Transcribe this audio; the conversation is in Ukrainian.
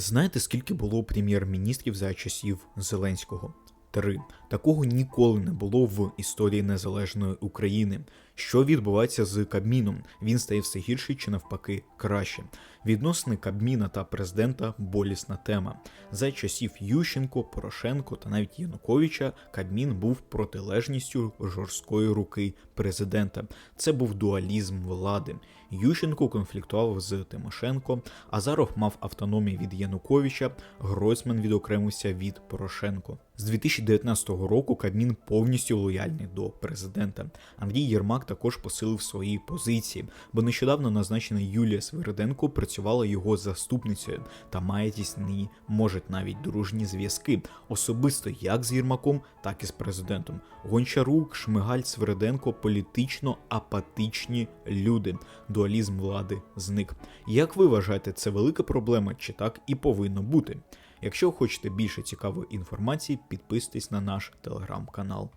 Знаєте, скільки було прем'єр-міністрів за часів Зеленського? Три. Такого ніколи не було в історії незалежної України. Що відбувається з Кабміном? Він стає все гірший чи навпаки краще. Відносини Кабміна та президента болісна тема. За часів Ющенко, Порошенко та навіть Януковича Кабмін був протилежністю жорсткої руки президента. Це був дуалізм влади. Ющенко конфліктував з Тимошенко, Азаров мав автономію від Януковича, Гройсман відокремився від Порошенко. З 2019 року Кабмін повністю лояльний до президента. Андрій Єрмак також посилив свої позиції, бо нещодавно назначена Юлія Свериденко працювала його заступницею та має тісні, може навіть дружні зв'язки, особисто як з Єрмаком, так і з президентом. Гончарук, Шмигаль, Свериденко політично апатичні люди. Дуалізм влади зник. Як ви вважаєте, це велика проблема, чи так і повинно бути? Якщо хочете більше цікавої інформації, підписуйтесь на наш телеграм-канал.